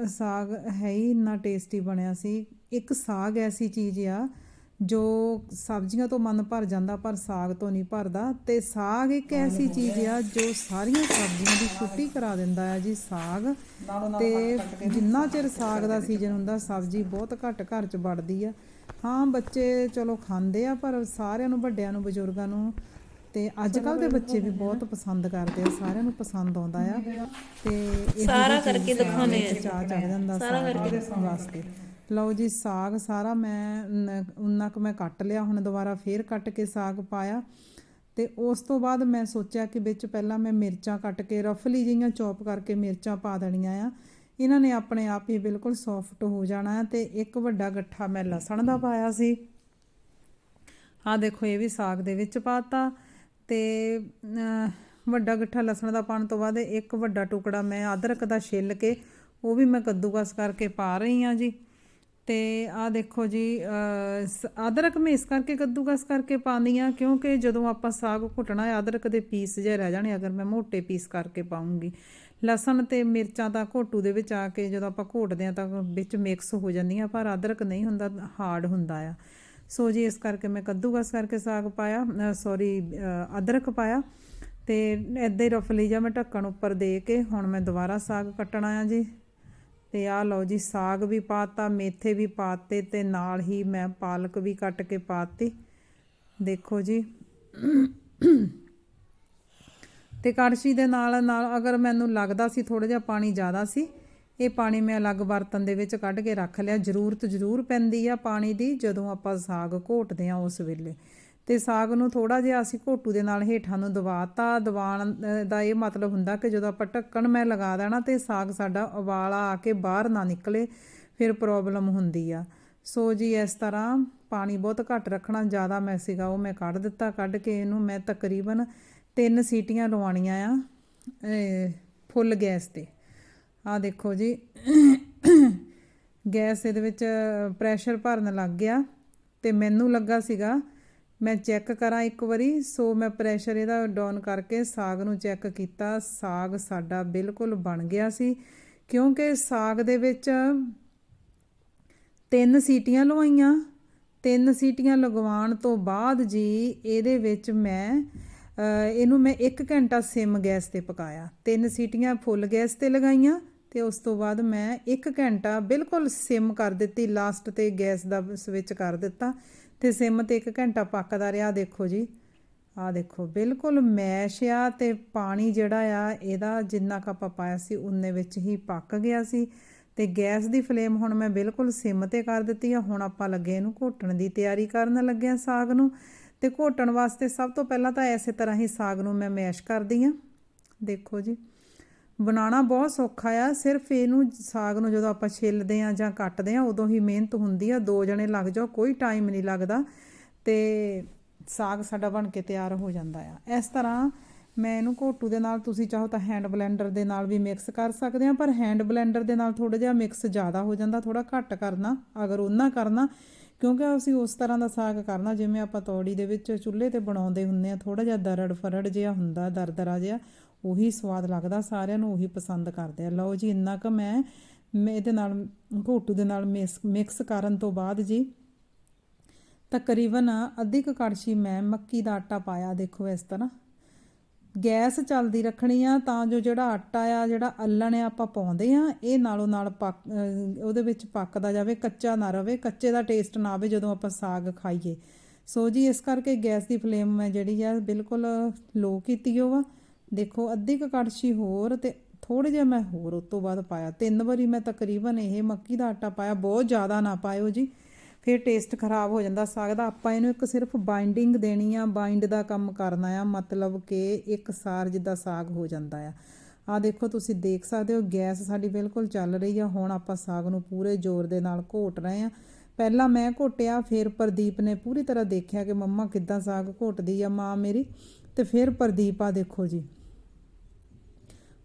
ਸਾਗ ਹੈ ਹੀ ਇੰਨਾ ਟੇਸਟੀ ਬਣਿਆ ਸੀ। ਇੱਕ ਸਾਗ ਐਸੀ ਚੀਜ਼ ਆ ਜੋ ਸਬਜ਼ੀਆਂ ਤੋਂ ਮਨ ਭਰ ਜਾਂਦਾ ਪਰ ਸਾਗ ਤੋਂ ਨਹੀਂ ਭਰਦਾ। ਤੇ ਸਾਗ ਇੱਕ ਐਸੀ ਚੀਜ਼ ਆ ਜੋ ਸਾਰੀਆਂ ਸਬਜ਼ੀਆਂ ਦੀ ਛੁੱਟੀ ਕਰਾ ਦਿੰਦਾ ਆ ਜੀ ਸਾਗ। ਤੇ ਜਿੰਨਾ ਚਿਰ ਸਾਗ ਦਾ ਸੀਜ਼ਨ ਹੁੰਦਾ ਸਬਜ਼ੀ ਬਹੁਤ ਘੱਟ ਘਰ 'ਚ ਵੜਦੀ ਆ। ਹਾਂ ਬੱਚੇ ਚਲੋ ਖਾਂਦੇ ਆ ਪਰ ਸਾਰਿਆਂ ਨੂੰ ਵੱਡਿਆਂ ਨੂੰ ਬਜ਼ੁਰਗਾਂ ਨੂੰ ਤੇ ਅੱਜ ਕੱਲ ਦੇ ਬੱਚੇ ਵੀ ਬਹੁਤ ਪਸੰਦ ਕਰਦੇ ਆ ਸਾਰਿਆਂ ਨੂੰ ਪਸੰਦ ਆਉਂਦਾ ਆ। ਤੇ ਸਾਰਾ ਕਰਕੇ ਚੀਜ਼ ਦਿਖਾਉਂਦੇ ਆ। ਚਾਅ ਚੜ ਜਾਂਦਾ ਸਾਗ ਵਾਸਤੇ। ਲਓ ਜੀ ਸਾਗ ਸਾਰਾ ਮੈਂ ਉਨਾ ਕੁ ਮੈਂ ਕੱਟ ਲਿਆ ਹੁਣ ਦੁਬਾਰਾ ਫੇਰ ਕੱਟ ਕੇ ਸਾਗ ਪਾਇਆ। ਤੇ ਉਸ ਤੋਂ ਬਾਅਦ ਮੈਂ ਸੋਚਿਆ ਕਿ ਵਿੱਚ ਪਹਿਲਾਂ ਮੈਂ ਮਿਰਚਾਂ ਕੱਟ ਕੇ ਰਫਲੀ ਜਿਹੀਆਂ ਚੌਪ ਕਰਕੇ ਮਿਰਚਾਂ ਪਾ ਦੇਣੀਆਂ ਆ। ਇਹਨਾਂ ਨੇ ਆਪਣੇ ਆਪ ਹੀ ਬਿਲਕੁਲ ਸੌਫਟ ਹੋ ਜਾਣਾ ਤੇ ਇੱਕ ਵੱਡਾ ਗੱਠਾ ਮੈਂ ਲਸਣ ਦਾ ਪਾਇਆ ਸੀ। ਆਹ ਦੇਖੋ ਇਹ ਵੀ ਸਾਗ ਦੇ ਵਿੱਚ ਪਾਤਾ ਤੇ ਵੱਡਾ ਗਿੱਠਾ ਲਸਣ ਦਾ ਪਾਉਣ ਤੋਂ ਬਾਅਦ ਇੱਕ ਵੱਡਾ ਟੁਕੜਾ ਮੈਂ ਅਦਰਕ ਦਾ ਛਿੱਲ ਕੇ ਉਹ ਵੀ ਮੈਂ ਕੱਦੂਕਸ ਕਰਕੇ ਪਾ ਰਹੀ ਹਾਂ ਜੀ। ਤੇ ਆਹ ਦੇਖੋ ਜੀ ਸ- ਅਦਰਕ ਮੈਂ ਇਸ ਕਰਕੇ ਕੱਦੂਕਸ ਕਰਕੇ ਪਾਉਂਦੀ ਆ ਕਿਉਂਕਿ ਜਦੋਂ ਆਪਾਂ ਸਾਗ ਘੁੱਟਣਾ ਹੈ, ਅਦਰਕ ਦੇ ਪੀਸ ਜੇ ਰਹਿ ਜਾਣੇ, ਅਗਰ ਮੈਂ ਮੋٹے ਪੀਸ ਕਰਕੇ ਪਾਉਂਗੀ। ਲਸਣ ਤੇ ਮਿਰਚਾਂ ਤਾਂ ਘੋਟੂ ਦੇ ਵਿੱਚ ਆ ਕੇ ਜਦੋਂ ਆਪਾਂ ਘੋਟਦੇ ਆ ਤਾਂ ਵਿੱਚ ਮਿਕਸ ਹੋ ਜਾਂਦੀਆਂ, ਪਰ ਅਦਰਕ ਨਹੀਂ ਹੁੰਦਾ ਹਾਰਡ ਹੁੰਦਾ ਆ। ਸੋ ਜੀ, ਇਸ ਕਰਕੇ ਮੈਂ ਕੱਦੂਕਸ ਕਰਕੇ ਸਾਗ ਪਾਇਆ ਸੌਰੀ ਅਦਰਕ ਪਾਇਆ ਤੇ ਏਦਾਂ ਹੀ ਰਫਲੀ ਜਿਹਾ ਮੈਂ ਢੱਕਣ ਉੱਪਰ ਦੇ ਕੇ ਹੁਣ ਮੈਂ ਦੁਬਾਰਾ ਸਾਗ ਕੱਟਣਾ ਆ ਜੀ। ਤੇ ਆਹ ਲਓ ਜੀ, ਸਾਗ ਵੀ ਪਾਤਾ, ਮੇਥੇ ਵੀ ਪਾਤੇ ਤੇ ਨਾਲ ਹੀ ਮੈਂ ਪਾਲਕ ਵੀ ਕੱਟ ਕੇ ਪਾਤੀ। ਦੇਖੋ ਜੀ। ਤੇ ਕੜਛੀ ਦੇ ਨਾਲ ਨਾਲ ਅਗਰ ਮੈਨੂੰ ਲੱਗਦਾ ਸੀ ਥੋੜਾ ਜਿਹਾ ਪਾਣੀ ਜ਼ਿਆਦਾ ਸੀ ਇਹ ਪਾਣੀ ਮੈਂ ਅਲੱਗ ਬਰਤਨ ਦੇ ਵਿੱਚ ਕੱਢ ਕੇ ਰੱਖ ਲਿਆ। ਜ਼ਰੂਰਤ ਜ਼ਰੂਰ ਪੈਂਦੀ ਆ ਪਾਣੀ ਦੀ ਜਦੋਂ ਆਪਾਂ ਸਾਗ ਘੋਟਦੇ ਆ ਉਸ ਵੇਲੇ। ਤੇ ਸਾਗ ਨੂੰ ਥੋੜਾ ਜਿਹਾ ਅਸੀਂ ਘੋਟੂ ਦੇ ਨਾਲ ਹੇਠਾਂ ਨੂੰ ਦਬਾਤਾ ਦਬਾਣ ਅ, ਦਾ ਇਹ ਮਤਲਬ ਹੁੰਦਾ ਕਿ ਜਦੋਂ ਆਪਾਂ ਢੱਕਣ ਮੈਂ ਲਗਾ ਦੇਣਾ ਤੇ ਸਾਗ ਸਾਡਾ ਉਬਾਲਾ ਆ ਕੇ ਬਾਹਰ ਨਾ ਨਿਕਲੇ ਫਿਰ ਪ੍ਰੋਬਲਮ ਹੁੰਦੀ ਆ। ਸੋ ਜੀ ਇਸ ਤਰ੍ਹਾਂ ਪਾਣੀ ਬਹੁਤ ਘੱਟ ਰੱਖਣਾ ਜ਼ਿਆਦਾ ਮੈਂ ਸੀਗਾ ਉਹ ਮੈਂ ਕੱਢ ਦਿੱਤਾ। ਕੱਢ ਕੇ ਇਹਨੂੰ ਮੈਂ ਤਕਰੀਬਨ ਤਿੰਨ ਸੀਟੀਆਂ ਲਵਾਉਣੀਆਂ ਆ ਫੁੱਲ ਗੈਸ ਤੇ। ਆ ਦੇਖੋ ਜੀ। ਗੈਸ ਇਹਦੇ ਵਿੱਚ ਪ੍ਰੈਸ਼ਰ ਭਰਨ ਲੱਗ ਗਿਆ ਤੇ ਮੈਨੂੰ ਲੱਗਾ ਸੀਗਾ, ਮੈਂ ਚੈੱਕ ਕਰਾਂ ਇੱਕ ਵਾਰੀ, ਸੋ ਮੈਂ ਪ੍ਰੈਸ਼ਰ ਇਹਦਾ ਡਾਊਨ ਕਰਕੇ ਸਾਗ ਨੂੰ ਚੈੱਕ ਕੀਤਾ। ਸਾਗ ਸਾਡਾ ਬਿਲਕੁਲ ਬਣ ਗਿਆ ਸੀ, ਕਿਉਂਕਿ ਸਾਗ ਦੇ ਵਿੱਚ ਤਿੰਨ ਸੀਟੀਆਂ ਲਵਾਈਆਂ। ਤਿੰਨ ਸੀਟੀਆਂ ਲਗਵਾਉਣ ਤੋਂ ਬਾਅਦ ਜੀ ਇਹਦੇ ਵਿੱਚ ਮੈਂ ਇਹਨੂੰ ਮੈਂ 1 ਘੰਟਾ ਸਿਮ ਗੈਸ ਤੇ ਪਕਾਇਆ। ਤਿੰਨ ਸੀਟੀਆਂ ਫੁੱਲ ਗੈਸ ਤੇ ਲਗਾਈਆਂ ਤੇ ਉਸ ਤੋਂ ਬਾਅਦ ਮੈਂ 1 ਘੰਟਾ ਬਿਲਕੁਲ ਸਿਮ ਕਰ ਦਿੱਤੀ ਲਾਸਟ ਤੇ ਗੈਸ ਦਾ ਸਵਿਚ ਕਰ ਦਿੱਤਾ ਤੇ ਸਿਮ ਤੇ 1 ਘੰਟਾ ਪੱਕਦਾ ਰਿਹਾ। ਦੇਖੋ ਜੀ ਆ ਦੇਖੋ, ਬਿਲਕੁਲ ਮੈਸ਼ ਆ ਤੇ ਪਾਣੀ ਜਿਹੜਾ ਆ, ਇਹਦਾ ਜਿੰਨਾ ਕੁ ਆਪਾਂ ਪਾਇਆ ਸੀ ਉਨੇ ਵਿੱਚ ਹੀ ਪੱਕ ਗਿਆ ਸੀ ਤੇ ਗੈਸ ਦੀ ਫਲੇਮ ਹੁਣ ਮੈਂ ਬਿਲਕੁਲ ਸਿਮ ਤੇ ਕਰ ਦਿੱਤੀ ਆ। ਹੁਣ ਆਪਾਂ ਲੱਗੇ ਇਹਨੂੰ ਘੋਟਣ ਦੀ ਤਿਆਰੀ ਕਰਨ ਲੱਗੇ ਆ ਸਾਗ ਨੂੰ ਤੇ ਘੋਟਣ ਵਾਸਤੇ ਸਭ ਤੋਂ ਪਹਿਲਾਂ ਤਾਂ ਐਸੇ ਤਰ੍ਹਾਂ ਹੀ ਸਾਗ ਨੂੰ ਮੈਂ ਮੈਸ਼ ਕਰਦੀ ਆ। ਦੇਖੋ ਜੀ ਬਣਾਉਣਾ ਬਹੁਤ ਸੌਖਾ ਆ। ਸਿਰਫ ਇਹਨੂੰ ਸਾਗ ਨੂੰ ਜਦੋਂ ਆਪਾਂ ਛਿੱਲਦੇ ਆ ਜਾਂ ਕੱਟਦੇ ਆ, ਉਦੋਂ ਹੀ ਮਿਹਨਤ ਹੁੰਦੀ ਆ। ਦੋ ਜਣੇ ਲੱਗ ਜਾਓ, ਕੋਈ ਟਾਈਮ ਨਹੀਂ ਲੱਗਦਾ। ਤੇ ਸਾਗ ਸਾਡਾ ਬਣ ਕੇ ਤਿਆਰ ਹੋ ਜਾਂਦਾ ਆ। ਇਸ ਤਰ੍ਹਾਂ ਮੈਂ ਇਹਨੂੰ ਘੋਟੂ ਦੇ ਨਾਲ, ਤੁਸੀਂ ਚਾਹੋ ਤਾਂ ਹੈਂਡ ਬਲੈਂਡਰ ਦੇ ਨਾਲ ਵੀ ਮਿਕਸ ਕਰ ਸਕਦੇ ਆ, ਪਰ ਹੈਂਡ ਬਲੈਂਡਰ ਦੇ ਨਾਲ ਥੋੜਾ ਜਿਹਾ ਮਿਕਸ ਜ਼ਿਆਦਾ ਹੋ ਜਾਂਦਾ ਥੋੜਾ ਘੱਟ ਕਰਨਾ, ਅਗਰ ਉਹਨਾਂ ਕਰਨਾ, ਕਿਉਂਕਿ ਅਸੀਂ ਉਸ ਤਰ੍ਹਾਂ ਦਾ ਸਾਗ ਕਰਨਾ, ਜਿਵੇਂ ਆਪਾਂ ਤੌੜੀ ਦੇ ਵਿੱਚ ਚੁੱਲ੍ਹੇ ਤੇ ਬਣਾਉਂਦੇ ਹੁੰਦੇ ਆ ਥੋੜਾ ਜਿਹਾ ਦਰੜ ਫਰੜ ਜਿਹਾ ਹੁੰਦਾ, ਦਰਦਰਾ ਜਿਹਾ ਉਹੀ ਸਵਾਦ ਲੱਗਦਾ, ਸਾਰਿਆਂ ਨੂੰ ਉਹੀ ਪਸੰਦ ਕਰਦੇ ਆ। ਲਓ ਜੀ, ਇੰਨਾ ਕੁ ਮੈਂ ਇਹਦੇ ਨਾਲ, ਘੋਟੂ ਦੇ ਨਾਲ ਮਿਕਸ ਕਰਨ ਤੋਂ ਬਾਅਦ ਜੀ, ਤਕਰੀਬਨ ਅੱਧੀ ਕੁ ਕੜਛੀ ਮੈਂ ਮੱਕੀ ਦਾ ਆਟਾ ਪਾਇਆ, ਦੇਖੋ ਇਸ ਤਰ੍ਹਾਂ। ਗੈਸ ਚੱਲਦੀ ਰੱਖਣੀ ਆ, ਤਾਂ ਜੋ ਜਿਹੜਾ ਆਟਾ ਆ, ਜਿਹੜਾ ਅੱਲਣ ਆ, ਆਪਾਂ ਪਾਉਂਦੇ ਆ, ਇਹ ਨਾਲੋਂ ਨਾਲ ਪੱਕ ਉਹਦੇ ਵਿੱਚ ਪੱਕਦਾ ਜਾਵੇ, ਕੱਚਾ ਨਾ ਰਵੇ, ਕੱਚੇ ਦਾ ਟੇਸਟ ਨਾ ਆਵੇ ਜਦੋਂ ਆਪਾਂ ਸਾਗ ਖਾਈਏ। ਸੋ ਜੀ, ਇਸ ਕਰਕੇ ਗੈਸ ਦੀ ਫਲੇਮ ਮੈਂ ਜਿਹੜੀ ਆ, ਬਿਲਕੁਲ ਲੋ ਕੀਤੀ ਹੋਵਾ ਦੇਖੋ, ਅੱਧੀ ਕੁ ਕੜਛੀ ਹੋਰ ਤੇ ਥੋੜੇ ਜਿਹਾ ਮੈਂ ਹੋਰ ਉਸ ਤੋਂ ਬਾਅਦ ਪਾਇਆ। ਤਿੰਨ ਵਾਰੀ ਮੈਂ ਤਕਰੀਬਨ ਇਹ ਮੱਕੀ ਦਾ ਆਟਾ ਪਾਇਆ। ਬਹੁਤ ਜ਼ਿਆਦਾ ਨਾ ਪਾਇਓ ਜੀ। ਫਿਰ ਟੇਸਟ ਖਰਾਬ ਹੋ ਜਾਂਦਾ। ਸਾਗ ਦਾ ਆਪਾਂ ਇਹਨੂੰ ਇੱਕ ਸਿਰਫ ਬਾਈਂਡਿੰਗ ਦੇਣੀ ਆ। ਬਾਈਂਡ ਦਾ ਕੰਮ ਕਰਨਾ ਆ। ਮਤਲਬ ਕਿ ਇੱਕ ਸਾਰ ਜਿੱਦਾਂ ਸਾਗ ਹੋ ਜਾਂਦਾ ਆ। ਆ ਦੇਖੋ, ਤੁਸੀਂ ਦੇਖ ਸਕਦੇ ਹੋ, ਗੈਸ ਸਾਡੀ ਬਿਲਕੁਲ ਚੱਲ ਰਹੀ ਆ। ਹੁਣ ਆਪਾਂ ਸਾਗ ਨੂੰ ਪੂਰੇ ਜ਼ੋਰ ਦੇ ਨਾਲ ਘੋਟ ਰਹੇ ਆ। ਪਹਿਲਾਂ ਮੈਂ ਘੋਟਿਆ, ਫਿਰ ਪ੍ਰਦੀਪ ਨੇ ਪੂਰੀ ਤਰ੍ਹਾਂ ਦੇਖਿਆ ਕਿ ਮੰਮਾ ਕਿੱਦਾਂ ਸਾਗ ਘੋਟਦੀ ਆ ਮਾਂ ਮੇਰੀ। ਤੇ ਫਿਰ ਪ੍ਰਦੀਪ ਆ ਦੇਖੋ ਜੀ।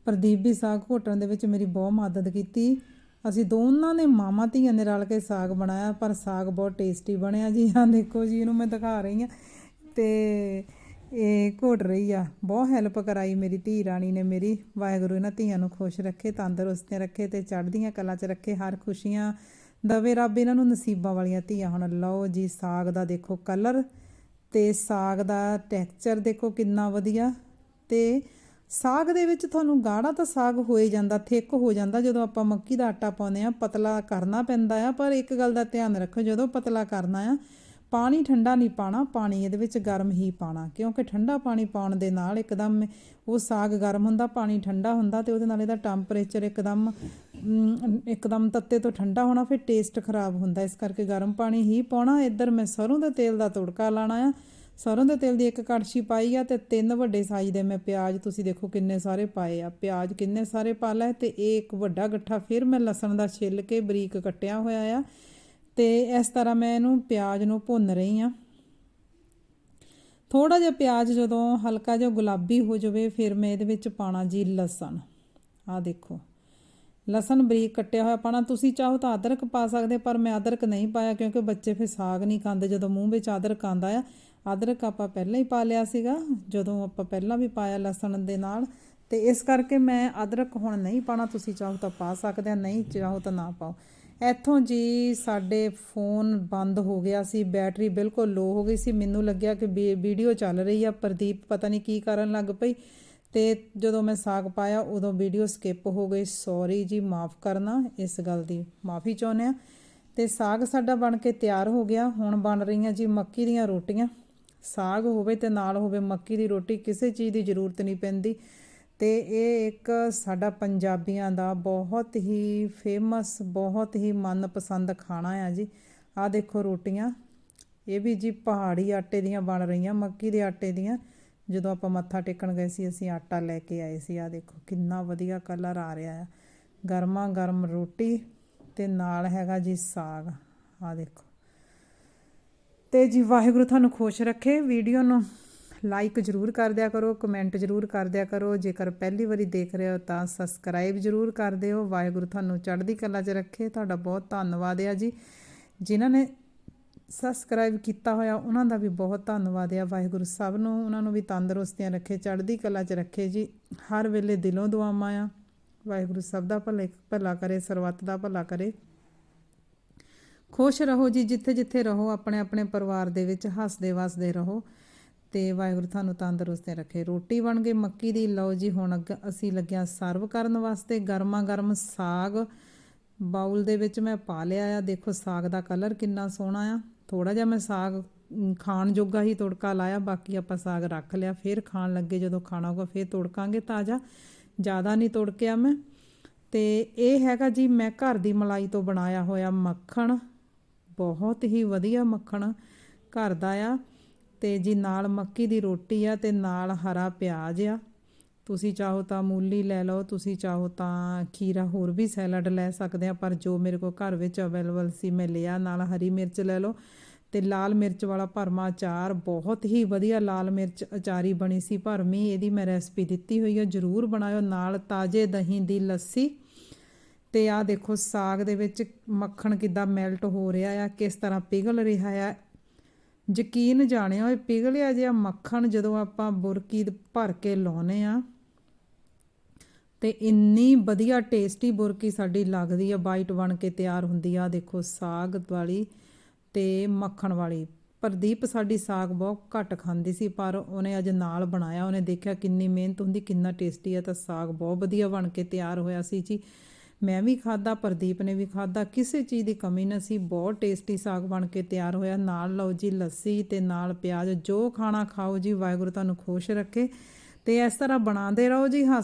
ਪ੍ਰਦੀਪ ਵੀ ਸਾਗ ਘੋਟਣ ਦੇ ਵਿੱਚ ਮੇਰੀ ਬਹੁਤ ਮਦਦ ਕੀਤੀ। ਅਸੀਂ ਦੋਨਾਂ ਨੇ ਮਾਮਾ ਧੀਆਂ ਨੇ ਰਲ ਕੇ ਸਾਗ ਬਣਾਇਆ, ਪਰ ਸਾਗ ਬਹੁਤ ਟੇਸਟੀ ਬਣਿਆ ਜੀ। ਆ ਦੇਖੋ ਜੀ, ਇਹਨੂੰ ਮੈਂ ਦਿਖਾ ਰਹੀ ਆ ਤੇ ਇਹ ਘੋਟ ਰਹੀ ਆ। ਬਹੁਤ ਹੈਲਪ ਕਰਾਈ ਮੇਰੀ ਧੀ ਰਾਣੀ ਨੇ ਮੇਰੀ। ਵਾਹਿਗੁਰੂ ਇਹਨਾਂ ਧੀਆਂ ਨੂੰ ਖੁਸ਼ ਰੱਖੇ, ਤੰਦਰੁਸਤੀਆਂ ਰੱਖੇ ਤੇ ਚੜ੍ਹਦੀਆਂ ਕਲਾ 'ਚ ਰੱਖੇ, ਹਰ ਖੁਸ਼ੀਆਂ ਦਵੇ ਰੱਬ ਇਹਨਾਂ ਨੂੰ ਨਸੀਬਾਂ ਵਾਲੀਆਂ ਧੀਆਂ। ਹੁਣ ਲਓ ਜੀ, ਸਾਗ ਦਾ ਦੇਖੋ ਕਲਰ ਤੇ ਸਾਗ ਦਾ ਟੈਕਸਚਰ ਦੇਖੋ ਕਿੰਨਾ ਵਧੀਆ ਤੇ ਸਾਗ ਦੇ ਵਿੱਚ ਤੁਹਾਨੂੰ ਗਾੜਾ ਤਾਂ ਸਾਗ ਹੋ ਹੀ ਜਾਂਦਾ, ਥਿੱਕ ਹੋ ਜਾਂਦਾ ਜਦੋਂ ਆਪਾਂ ਮੱਕੀ ਦਾ ਆਟਾ ਪਾਉਂਦੇ ਆ ਪਤਲਾ ਕਰਨਾ ਪੈਂਦਾ ਆ, ਪਰ ਇੱਕ ਗੱਲ ਦਾ ਧਿਆਨ ਰੱਖੋ, ਜਦੋਂ ਪਤਲਾ ਕਰਨਾ ਆ, ਪਾਣੀ ਠੰਡਾ ਨਹੀਂ ਪਾਣਾ ਪਾਣੀ ਇਹਦੇ ਵਿੱਚ ਗਰਮ ਹੀ ਪਾਣਾ ਕਿਉਂਕਿ ਠੰਡਾ ਪਾਣੀ ਪਾਉਣ ਦੇ ਨਾਲ ਇੱਕਦਮ ਉਹ ਸਾਗ ਗਰਮ ਹੁੰਦਾ, ਪਾਣੀ ਠੰਡਾ ਹੁੰਦਾ ਤੇ ਉਹਦੇ ਨਾਲ ਇਹਦਾ ਟੈਂਪਰੇਚਰ ਇੱਕਦਮ ਇੱਕਦਮ ਤੱਤੇ ਤੋਂ ਠੰਡਾ ਹੋਣਾ, ਫਿਰ ਟੇਸਟ ਖਰਾਬ ਹੁੰਦਾ, ਇਸ ਕਰਕੇ ਗਰਮ ਪਾਣੀ ਹੀ ਪਾਉਣਾ, ਇੱਧਰ ਮੈਂ ਸਰੋਂ ਦਾ ਤੇਲ ਦਾ ਤੜਕਾ ਲਾਣਾ ਆ ਸਰੋਂ ਦੇ ਤੇਲ ਦੀ ਇੱਕ ਕੜਛੀ ਪਾਈ ਆ ਤੇ ਤਿੰਨ ਵੱਡੇ ਸਾਈਜ਼ ਦੇ ਮੈਂ ਪਿਆਜ਼ ਤੁਸੀਂ ਦੇਖੋ ਕਿੰਨੇ ਸਾਰੇ ਪਾਏ ਆ। ਪਿਆਜ਼ ਕਿੰਨੇ ਸਾਰੇ ਪਾ ਲਏ ਤੇ ਇਹ ਇੱਕ ਵੱਡਾ ਗੱਠਾ ਫਿਰ ਮੈਂ ਲਸਣ ਦਾ ਛਿੱਲ ਕੇ ਬਰੀਕ ਕੱਟਿਆ ਹੋਇਆ ਆ ਤੇ ਇਸ ਤਰ੍ਹਾਂ ਮੈਂ ਇਹਨੂੰ ਪਿਆਜ਼ ਨੂੰ ਭੁੰਨ ਰਹੀ ਆ। ਥੋੜਾ ਜਿਹਾ ਪਿਆਜ਼ ਜਦੋਂ ਹਲਕਾ ਜਿਹਾ ਗੁਲਾਬੀ ਹੋ ਜਾਵੇ ਫਿਰ ਮੈਂ ਇਹਦੇ ਵਿੱਚ ਪਾਣਾ ਜੀ ਲਸਣ। ਆ ਦੇਖੋ, ਲਸਣ ਬਰੀਕ ਕੱਟਿਆ ਹੋਇਆ ਪਾਣਾ ਤੁਸੀਂ ਚਾਹੋ ਤਾਂ ਅਦਰਕ ਪਾ ਸਕਦੇ, ਪਰ ਮੈਂ ਅਦਰਕ ਨਹੀਂ ਪਾਇਆ ਕਿਉਂਕਿ ਬੱਚੇ ਫਿਰ ਸਾਗ ਨਹੀਂ ਖਾਂਦੇ। ਜਦੋਂ ਮੂੰਹ ਵਿੱਚ ਅਦਰਕ ਆਂਦਾ ਆ ਅਦਰਕ ਆਪਾਂ ਪਹਿਲਾਂ ਹੀ ਪਾ ਲਿਆ ਸੀਗਾ, ਜਦੋਂ ਆਪਾਂ ਪਹਿਲਾਂ ਵੀ ਪਾਇਆ ਲਸਣ ਦੇ ਨਾਲ, ਤੇ ਇਸ ਕਰਕੇ ਮੈਂ ਅਦਰਕ ਹੁਣ ਨਹੀਂ ਪਾਣਾ ਤੁਸੀਂ ਚਾਹੋ ਤਾਂ ਪਾ ਸਕਦੇ ਆ ਨਹੀਂ ਚਾਹੋ ਤਾਂ ਨਾ ਪਾਓ। ਇੱਥੋਂ ਜੀ ਸਾਡੇ ਫੋਨ ਬੰਦ ਹੋ ਗਿਆ ਸੀ, ਬੈਟਰੀ ਬਿਲਕੁਲ ਲੋ ਹੋ ਗਈ ਸੀ, ਮੈਨੂੰ ਲੱਗਿਆ ਕਿ ਵੀ- ਵੀਡੀਓ ਚੱਲ ਰਹੀ ਆ, ਪ੍ਰਦੀਪ ਪਤਾ ਨਹੀਂ ਕੀ ਕਰਨ ਲੱਗ ਪਈ, ਤੇ ਜਦੋਂ ਮੈਂ ਸਾਗ ਪਾਇਆ, ਉਦੋਂ ਵੀਡੀਓ ਸਕਿਪ ਹੋ ਗਈ, ਸੌਰੀ ਜੀ, ਮਾਫ ਕਰਨਾ, ਇਸ ਗੱਲ ਦੀ ਮਾਫੀ ਚਾਹੁੰਦੇ ਆ। ਤੇ ਸਾਗ ਸਾਡਾ ਬਣ ਕੇ ਤਿਆਰ ਹੋ ਗਿਆ, ਹੁਣ ਬਣ ਰਹੀਆਂ ਜੀ ਮੱਕੀ ਦੀਆਂ ਰੋਟੀਆਂ। ਸਾਗ ਹੋਵੇ ਤੇ ਨਾਲ ਹੋਵੇ ਮੱਕੀ ਦੀ ਰੋਟੀ, ਕਿਸੇ ਚੀਜ਼ ਦੀ ਜ਼ਰੂਰਤ ਨਹੀਂ ਪੈਂਦੀ। ਤੇ ਇਹ ਇੱਕ ਸਾਡਾ ਪੰਜਾਬੀਆਂ ਦਾ ਬਹੁਤ ਹੀ ਫੇਮਸ ਬਹੁਤ ਹੀ ਮਨਪਸੰਦ ਖਾਣਾ ਆ ਜੀ। ਆਹ ਦੇਖੋ ਰੋਟੀਆਂ। ਇਹ ਵੀ ਜੀ ਪਹਾੜੀ ਆਟੇ ਦੀਆਂ ਬਣ ਰਹੀਆਂ, ਮੱਕੀ ਦੇ ਆਟੇ ਦੀਆਂ। ਜਦੋਂ ਆਪਾਂ ਮੱਥਾ ਟੇਕਣ ਗਏ ਸੀ, ਅਸੀਂ ਆਟਾ ਲੈ ਕੇ ਆਏ ਸੀ। ਆ ਦੇਖੋ ਕਿੰਨਾ ਵਧੀਆ ਕਲਰ ਆ ਰਿਹਾ ਆ। ਗਰਮਾ ਗਰਮ ਰੋਟੀ ਤੇ ਨਾਲ ਹੈਗਾ ਜੀ ਸਾਗ। ਆ ਦੇਖੋ। ਤੇ ਜੀ ਵਾਹਿਗੁਰੂ ਤੁਹਾਨੂੰ ਖੁਸ਼ ਰੱਖੇ। ਵੀਡੀਓ ਨੂੰ ਲਾਈਕ ਜਰੂਰ ਕਰ ਦਿਆ ਕਰੋ ਕਮੈਂਟ ਜਰੂਰ ਕਰ ਦਿਆ ਕਰੋ। ਜੇਕਰ ਪਹਿਲੀ ਵਾਰੀ ਦੇਖ ਰਹੇ ਹੋ ਤਾਂ ਸਬਸਕ੍ਰਾਈਬ ਜਰੂਰ ਕਰ ਦਿਓ। ਵਾਹਿਗੁਰੂ ਤੁਹਾਨੂੰ ਚੜ੍ਹਦੀ ਕਲਾ 'ਚ ਰੱਖੇ। ਤੁਹਾਡਾ ਬਹੁਤ ਧੰਨਵਾਦ ਆ ਜੀ। ਜਿਨ੍ਹਾਂ ਨੇ ਸਬਸਕ੍ਰਾਈਬ ਕੀਤਾ ਹੋਇਆ, ਉਹਨਾਂ ਦਾ ਵੀ ਬਹੁਤ ਧੰਨਵਾਦ ਆ। ਵਾਹਿਗੁਰੂ ਸਭ ਨੂੰ, ਉਹਨਾਂ ਨੂੰ ਵੀ ਤੰਦਰੁਸਤੀਆਂ ਰੱਖੇ, ਚੜ੍ਹਦੀ ਕਲਾ 'ਚ ਰੱਖੇ ਜੀ। ਹਰ ਵੇਲੇ ਦਿਲੋਂ ਦੁਆਵਾਂ ਆ। ਵਾਹਿਗੁਰੂ ਸਭ ਦਾ ਭਲੇ, ਭਲਾ ਕਰੇ, ਸਰਬੱਤ ਦਾ ਭਲਾ ਕਰੇ। ਖੁਸ਼ ਰਹੋ ਜੀ, ਜਿੱਥੇ ਜਿੱਥੇ ਰਹੋ, ਆਪਣੇ ਆਪਣੇ ਪਰਿਵਾਰ ਦੇ ਵਿੱਚ ਹੱਸਦੇ ਵਸਦੇ ਰਹੋ ਤੇ ਵਾਹਿਗੁਰੂ ਤੁਹਾਨੂੰ ਤੰਦਰੁਸਤ ਰੱਖੇ। ਰੋਟੀ ਬਣ ਗਈ, ਮੱਕੀ ਦੀ, ਲਓ ਜੀ, ਹੁਣ ਅੱਗ- ਅਸੀਂ ਲੱਗਿਆ ਸਰਵ ਕਰਨ ਵਾਸਤੇ ਗਰਮਾ ਗਰਮ ਸਾਗ। ਬਾਉਲ ਦੇ ਵਿੱਚ ਮੈਂ ਪਾ ਲਿਆ ਆ, ਦੇਖੋ ਸਾਗ ਦਾ ਕਲਰ ਕਿੰਨਾ ਸੋਹਣਾ ਆ। ਥੋੜਾ ਜਿਹਾ ਮੈਂ ਸਾਗ ਖਾਣ ਜੋਗਾ ਹੀ ਤੜਕਾ ਲਾਇਆ, ਬਾਕੀ ਆਪਾਂ ਸਾਗ ਰੱਖ ਲਿਆ, ਫਿਰ ਖਾਣ ਲੱਗੇ ਜਦੋਂ ਖਾਣਾ ਹੋਗਾ ਫਿਰ ਤੜਕਾਂਗੇ ਤਾਜ਼ਾ। ਜ਼ਿਆਦਾ ਨਹੀਂ ਤੜਕਿਆ ਮੈਂ। ਤੇ ਇਹ ਹੈਗਾ ਜੀ, ਮੈਂ ਘਰ ਦੀ ਮਲਾਈ ਤੋਂ ਬਣਾਇਆ ਹੋਇਆ ਮੱਖਣ। ਬਹੁਤ ਹੀ ਵਧੀਆ ਮੱਖਣ ਘਰ ਦਾ ਆ। ਤੇ ਜੀ ਨਾਲ ਮੱਕੀ ਦੀ ਰੋਟੀ ਆ ਤੇ ਨਾਲ ਹਰਾ ਪਿਆਜ਼ ਆ। ਤੁਸੀਂ ਚਾਹੋ ਤਾਂ ਮੂਲੀ ਲੈ ਲਓ, ਤੁਸੀਂ ਚਾਹੋ ਤਾਂ ਖੀਰਾ ਹੋਰ ਵੀ ਸੈਲਡ ਲੈ ਸਕਦੇ ਆ, ਪਰ ਜੋ ਮੇਰੇ ਕੋਲ ਘਰ ਵਿੱਚ ਅਵੇਲੇਬਲ ਸੀ ਮੈਂ ਲਿਆ। ਨਾਲ ਹਰੀ ਮਿਰਚ ਲੈ ਲਓ ਤੇ ਲਾਲ ਮਿਰਚ ਵਾਲਾ ਭਰਮਾ ਅਚਾਰ, ਬਹੁਤ ਹੀ ਵਧੀਆ ਲਾਲ ਮਿਰਚ ਅਚਾਰੀ ਬਣੀ ਸੀ ਭਰਮੀ। ਇਹਦੀ ਮੈਂ ਰੈਸਪੀ ਦਿੱਤੀ ਹੋਈ ਹੈ ਜਰੂਰ ਬਣਾਇਓ। ਨਾਲ ਤਾਜ਼ੇ ਦਹੀਂ ਦੀ ਲੱਸੀ ਤੇ ਆਹ ਦੇਖੋ ਸਾਗ ਦੇ ਵਿੱਚ ਮੱਖਣ ਕਿੱਦਾਂ ਮੈਲਟ ਹੋ ਰਿਹਾ ਆ, ਕਿਸ ਤਰ੍ਹਾਂ ਪਿਘਲ ਰਿਹਾ ਆ। ਯਕੀਨ ਜਾਣਿਓ ਇਹ ਪਿਘਲਿਆ ਜਿਹਾ ਮੱਖਣ ਜਦੋਂ ਆਪਾਂ ਬੁਰਕੀ ਭਰ ਕੇ ਲਾਉਨੇ ਆ, ਤੇ ਇੰਨੀ ਵਧੀਆ ਟੇਸਟੀ ਬੁਰਕੀ ਸਾਡੀ ਲੱਗਦੀ ਆ ਬਾਈਟ ਬਣ ਕੇ ਤਿਆਰ ਹੁੰਦੀ ਆ। ਦੇਖੋ ਸਾਗ ਵਾਲੀ ਤੇ ਮੱਖਣ ਵਾਲੀ। ਪ੍ਰਦੀਪ ਸਾਡੀ ਸਾਗ ਬਹੁਤ ਘੱਟ ਖਾਂਦੀ ਸੀ, ਪਰ ਉਹਨੇ ਅੱਜ ਨਾਲ ਬਣਾਇਆ, ਉਹਨੇ ਦੇਖਿਆ ਕਿੰਨੀ ਮਿਹਨਤ ਹੁੰਦੀ, ਕਿੰਨਾ ਟੇਸਟੀ ਆ, ਤਾਂ ਸਾਗ ਬਹੁਤ ਵਧੀਆ ਬਣ ਕੇ ਤਿਆਰ ਹੋਇਆ ਸੀ ਜੀ। ਮੈਂ ਵੀ ਖਾਦਾ ਪ੍ਰਦੀਪ ਨੇ ਵੀ ਖਾਦਾ ਕਿਸੇ ਚੀਜ਼ ਦੀ ਕਮੀ ਨਾ ਸੀ। ਬਹੁਤ ਟੇਸਟੀ ਸਾਗ ਬਣ ਕੇ ਤਿਆਰ ਹੋਇਆ। ਨਾਲ ਲਓ ਜੀ ਲੱਸੀ ਤੇ ਨਾਲ ਪਿਆਜ਼। ਜੋ ਖਾਣਾ ਖਾਓ ਜੀ, ਵਾਹਿਗੁਰੂ ਤੁਹਾਨੂੰ ਖੁਸ਼ ਰੱਖੇ। ਤੇ ਇਸ ਤਰ੍ਹਾਂ ਬਣਾਉਂਦੇ ਰਹੋ ਜੀ ਹੱਸ